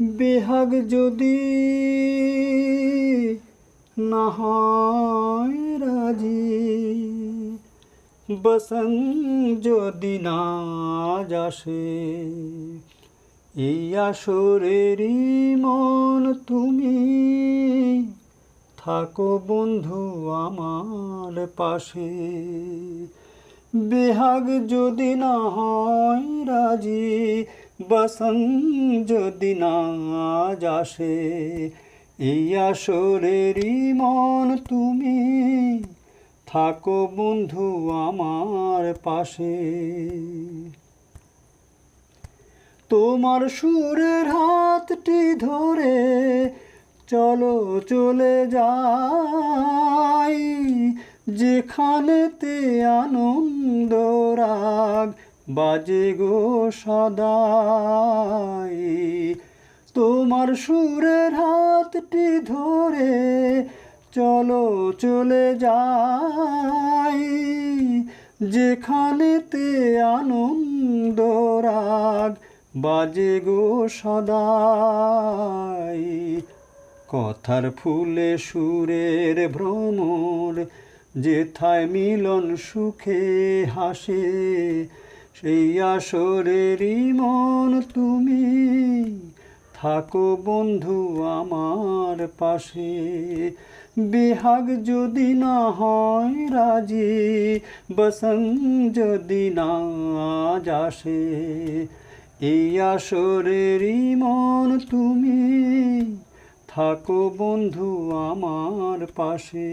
বেহাগ যদি না হয় রাজি, বসন যদি না যাসে, এই আসরেরই মন তুমি। থাকো বন্ধু আমার পাশে, বেহাগ যদি না হয় রাজি বসন যদি না যাসে, এই আসরেরই মন তুমি। থাকো বন্ধু আমার পাশে। তোমার সুরের হাতটি ধরে চলো চলে যাই, যেখানেতে আনন্দ রাগ বাজে গো সদাই। তোমার সুরের হাতটি ধরে চলো, চলে যাই। যেখানেতে আনন্দ রাগ, বাজে গো সদাই। কথার ফুলে সুরের ভ্রমর, যেথায় মিলন সুখে হাসে সেই আসরেরই মন তুমি। থাকো বন্ধু আমার পাশে। বিহাগ যদি না হয় রাজি বসন যদি না যাসে এই আসরেরই মন তুমি। থাকো বন্ধু আমার পাশে।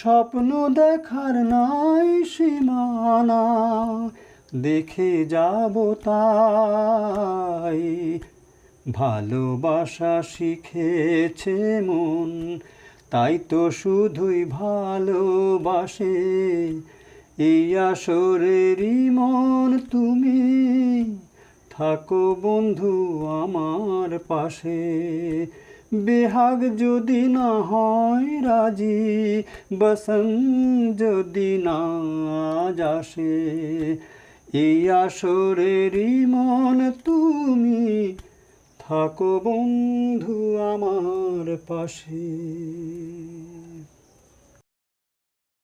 স্বপ্ন দেখার নাই সীমানা, দেখে যাব তাই। ভালোবাসা শিখেছে মন, তাই তো শুধুই ভালোবাসে। এই আসরেরই মন তুমি, থাকো বন্ধু আমার পাশে। বেহাগ যদি না হয় রাজি, বসন যদি না যাসে। এই আসরেরই মন তুমি, থাকো বন্ধু আমার পাশে।